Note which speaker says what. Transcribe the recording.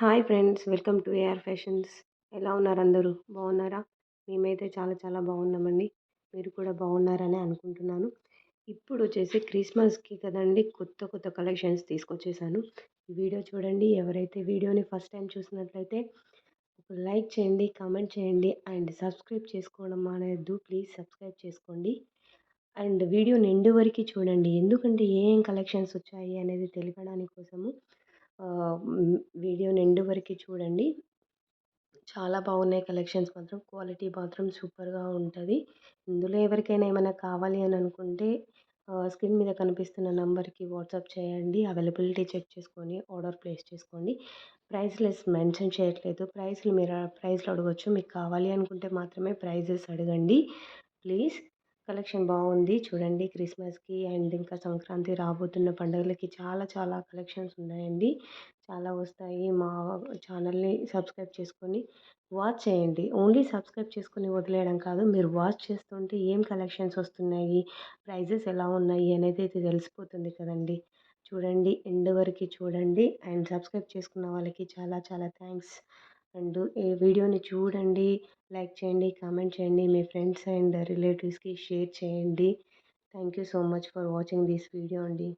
Speaker 1: Hi friends welcome to AR fashions. ఎలా ఉన్నారు అందరూ? బాగున్నారా? మేమైతే చాలా చాలా బాగున్నామండి. మీరు కూడా బాగున్నారని అనుకుంటున్నాను. ఇప్పుడు వచ్చేసి క్రిస్మస్కి కదండి కొత్త కొత్త కలెక్షన్స్ తీసుకొచ్చేసాను. వీడియో చూడండి ఎవరైతే వీడియోని ఫస్ట్ టైం చూసినట్లయితే లైక్ చేయండి కామెంట్ చేయండి అండ్ సబ్స్క్రైబ్ చేసుకోవడం మానేద్దు ప్లీజ్ సబ్స్క్రైబ్ చేసుకోండి. అండ్ వీడియో నిండు వరకు చూడండి. ఎందుకంటే ఏం కలెక్షన్స్ వచ్చాయి అనేది తెలియడానికి కోసము వీడియో నిండు వరకు చూడండి. చాలా బాగున్నాయి కలెక్షన్స్ మాత్రం. క్వాలిటీ మాత్రం సూపర్గా ఉంటుంది. ఇందులో ఎవరికైనా ఏమైనా కావాలి అని అనుకుంటే స్క్రీన్ మీద కనిపిస్తున్న నెంబర్కి వాట్సాప్ చేయండి. అవైలబిలిటీ చెక్ చేసుకొని ఆర్డర్ ప్లేస్ చేసుకోండి. ప్రైస్ లెస్ మెన్షన్ చేయట్లేదు. ప్రైస్లు మీరు ప్రైస్లు అడగచ్చు. మీకు కావాలి అనుకుంటే మాత్రమే ప్రైజెస్ అడగండి. ప్లీజ్. కలెక్షన్ బాగుంది. చూడండి క్రిస్మస్కి అండ్ ఇంకా సంక్రాంతి రాబోతున్న పండుగలకి చాలా చాలా కలెక్షన్స్ ఉన్నాయండి. చాలా వస్తాయి. మా ఛానల్ని సబ్స్క్రైబ్ చేసుకొని వాచ్ చేయండి. ఓన్లీ సబ్స్క్రైబ్ చేసుకొని వదిలేయడం కాదు. మీరు వాచ్ చేస్తుంటే ఏం కలెక్షన్స్ వస్తున్నాయి? ప్రైజెస్ ఎలా ఉన్నాయి? అనేది అయితే తెలిసిపోతుంది కదండి. చూడండి. ఎండ్ వరకు చూడండి. అండ్ సబ్స్క్రైబ్ చేసుకున్న వాళ్ళకి చాలా చాలా థ్యాంక్స్. అండ్ ఈ వీడియోని చూడండి లైక్ చేయండి కామెంట్ చేయండి మీ ఫ్రెండ్స్ అండ్ రిలేటివ్స్కి షేర్ చేయండి. Thank you so much for watching this video అండి.